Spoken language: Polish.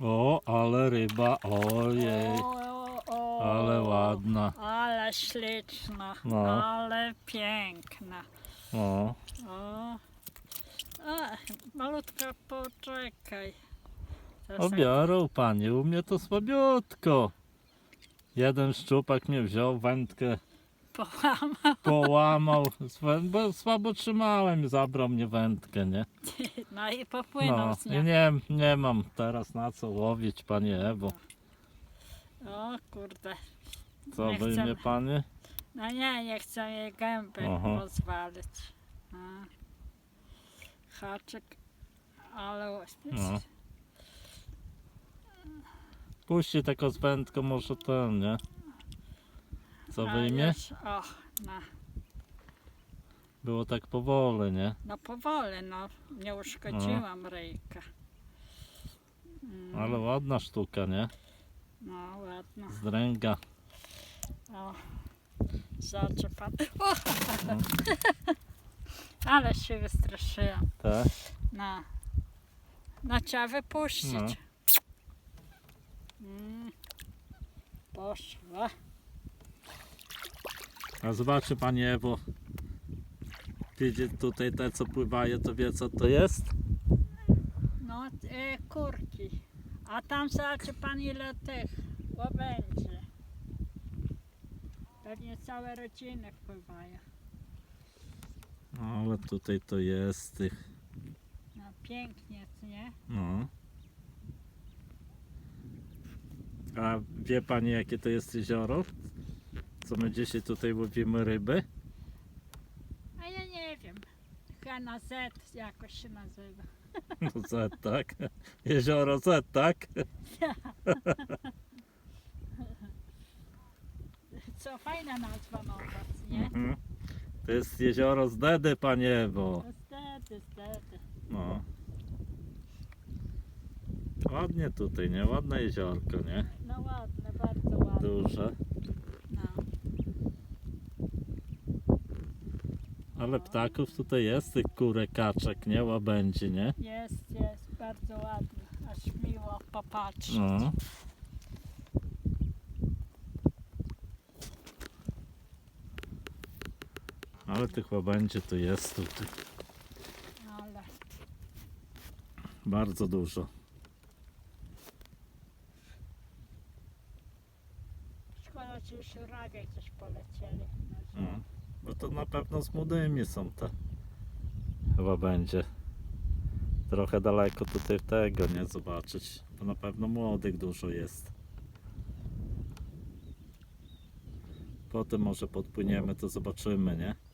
O, ale ryba, ojej, O, o, ale ładna. Ale śliczna, No. ale piękna. O, O. A, malutka, poczekaj. Teraz obiorą panie, u mnie to słabiutko. Jeden szczupak mnie wziął, wędkę Połamał. połamał, bo słabo trzymałem, zabrał mnie wędkę, nie? No i popłynął No, z i nią. nie, nie mam teraz na co łowić, panie Ewo. O kurde. Co Nie chcę- mnie panie? No nie, nie chcę jej gęby Aha. pozwalić. No. Haczyk, ale No. Puści tylko z wędką, może ten, nie? Co A wyjmie? już- O, no. Było tak powoli, nie? no powoli, no. Nie uszkodziłam ryjka. Mm, Ale ładna sztuka, nie? No ładno. Z dręga. O, zobaczy pan. O! No. Ale się wystraszyłam. Tak? No. No trzeba wypuścić. No. Mm. Poszła. A zobaczy pani Ewo. Widzi tutaj te co pływają, to wie co to jest? No, e, kurki. A tam zobaczy pan ile tych łabędzi. Pewnie całe rodziny wpływają. No, ale tutaj to jest tych. No pięknie, nie? No. A wie pani jakie to jest jezioro? Co my dzisiaj tutaj łowimy ryby? Nie wiem. Chyba Z jakoś się nazywa. No Z, tak? Jezioro Z, tak? Co fajna nazwa nowa, nie? Mhm. To jest jezioro z Dedy, panie Ewo. Niestety, niestety. No. Ładnie tutaj, nie? Ładne jeziorko, nie? No ładne, bardzo ładne. Duże. No. Ale ptaków tutaj jest, tych kurek, kaczek, nie? Łabędzi, nie? Jest, jest, bardzo ładne. Aż miło popatrzeć. No. Ale tych łabędzi tu jest tutaj. Ale Bardzo dużo. szkoda, że już ragiej coś polecieli. No, No. Bo to na pewno z młodymi są te. Chyba będzie. Trochę daleko tutaj tego nie zobaczyć. Bo na pewno młodych dużo jest. Potem może podpłyniemy, to zobaczymy, nie?